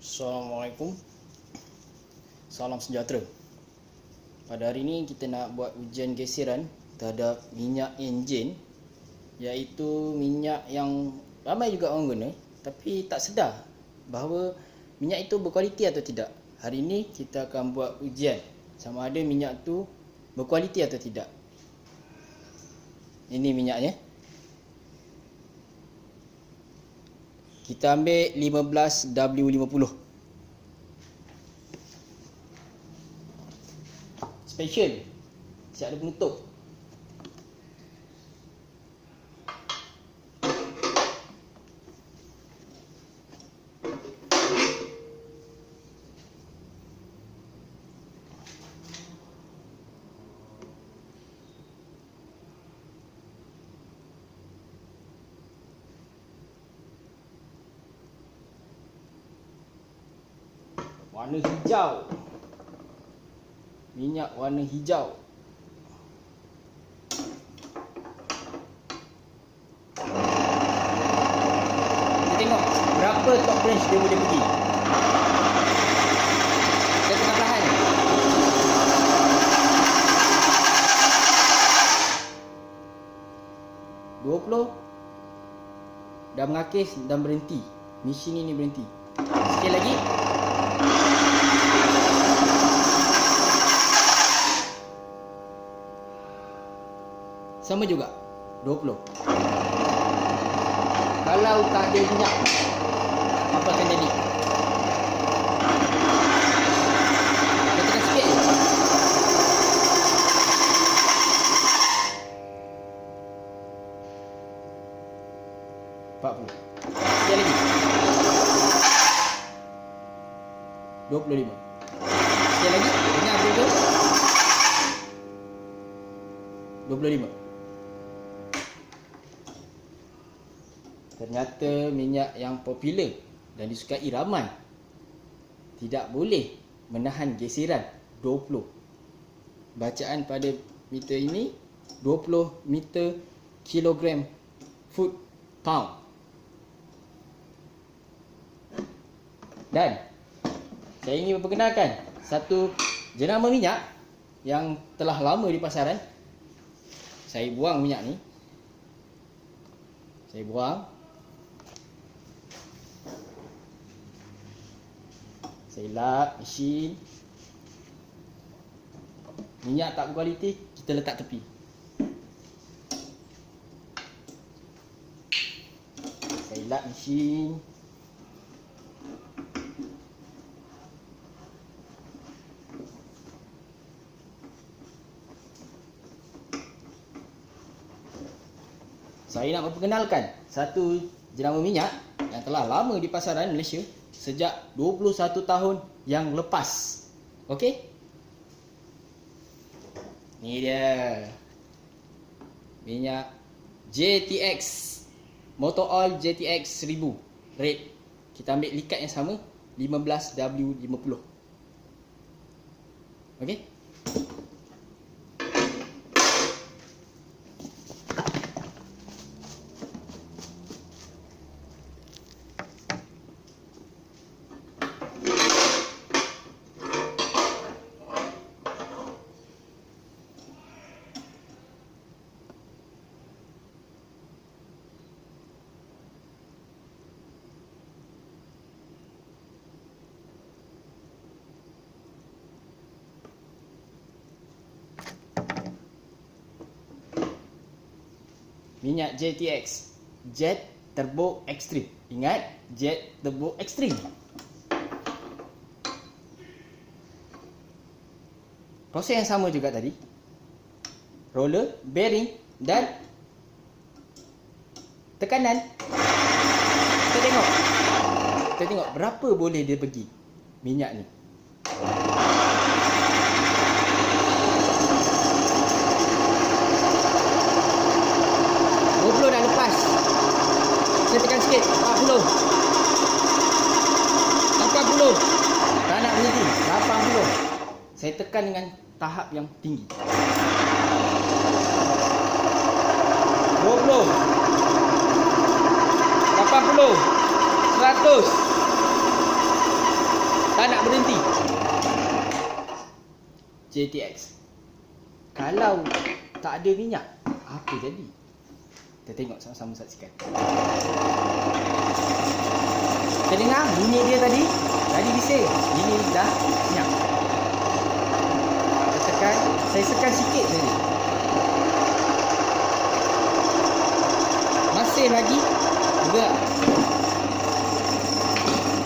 Assalamualaikum. Salam sejahtera. Pada hari ini kita nak buat ujian geseran terhadap minyak enjin Iaitu minyak yang ramai juga orang guna Tapi tak sedar bahawa minyak itu berkualiti atau tidak. Hari ini kita akan buat ujian sama ada minyak tu berkualiti atau tidak. Ini minyaknya Kita ambil 15W50 Special. Siap ada penutup Warna hijau. Minyak warna hijau. Kita tengok berapa top range dia boleh pergi. Kita tengah Dua puluh. Dah mengakis dan berhenti. Mesin ini berhenti. Sikit lagi Sama juga. 20 Kalau tak ada minyak Apa akan jadi? Letakkan sikit je. Empat puluh. Sekian lagi. Dua puluh lima. Sekian lagi. Dengar betul Dua puluh lima. Ternyata minyak yang popular dan disukai ramai tidak boleh menahan geseran 20. Bacaan pada meter ini 20 meter kilogram foot pound. Dan saya ingin memperkenalkan satu jenama minyak yang telah lama di pasaran. Saya buang minyak ni. Saya buang. Saya lap mesin. Minyak tak berkualiti Kita letak tepi. Saya lap mesin. Saya nak memperkenalkan Satu jenama minyak Yang telah lama di pasaran Malaysia sejak 21 tahun yang lepas. Okey? Ni dia. Minyak JTX Motor Oil JTX 1000 red. Kita ambil likat yang sama 15W50. Okey? Minyak JTX Jet Turbo Extreme. Ingat Jet Turbo Extreme. Proses yang sama juga tadi. Roller bearing dan tekanan. Kita tengok. Kita tengok berapa boleh dia pergi minyak ni dah lepas Saya tekan sikit. 40 80 Tak nak berhenti 80 Saya tekan dengan tahap yang tinggi. 20 80 100 Tak nak berhenti. JTX. Kalau tak ada minyak, apa jadi? Kita tengok sama-sama saksikan. Kita dengar bunyi dia tadi? Tadi bising. Ini dah minyak. Kita tekan, saya tekan sikit saja. Masih lagi bergerak.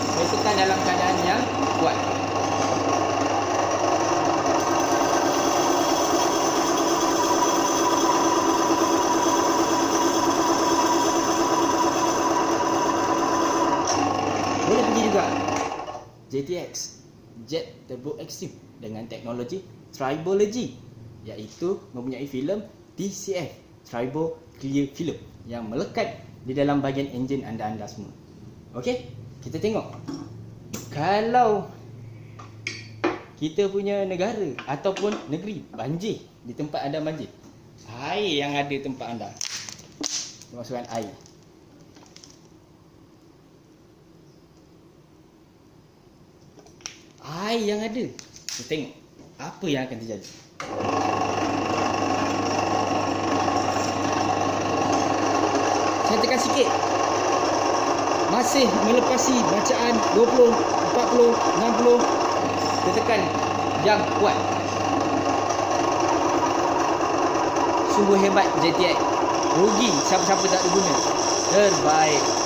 Saya tekan dalam keadaan yang kuat. Boleh pergi juga JTX Jet Turbo Extreme dengan teknologi Tribology iaitu mempunyai filem TCF Tribo Clear Film yang melekat di dalam bahagian enjin anda-anda semua. Okey, kita tengok. Kalau kita punya negara ataupun negeri banjir di tempat anda banjir. Air yang ada tempat anda. Masukkan air. Air yang ada. Kita tengok apa yang akan terjadi. Saya tekan sikit. Masih melepasi bacaan 20, 40, 60. Kita tekan yang kuat. Sungguh hebat JTX. Rugi siapa-siapa tak ada guna. Terbaik.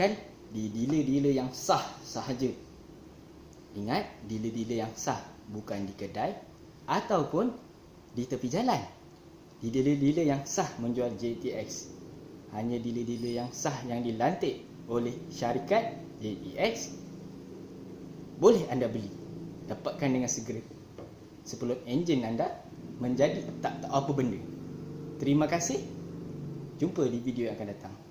Dapatkan di dealer-dealer yang sah sahaja. Ingat, dealer-dealer yang sah bukan di kedai ataupun di tepi jalan. Di dealer-dealer yang sah menjual JTX. Hanya dealer-dealer yang sah yang dilantik oleh syarikat JTX boleh anda beli. Dapatkan dengan segera. Sebelum enjin anda menjadi tak tahu apa benda. Terima kasih. Jumpa di video yang akan datang.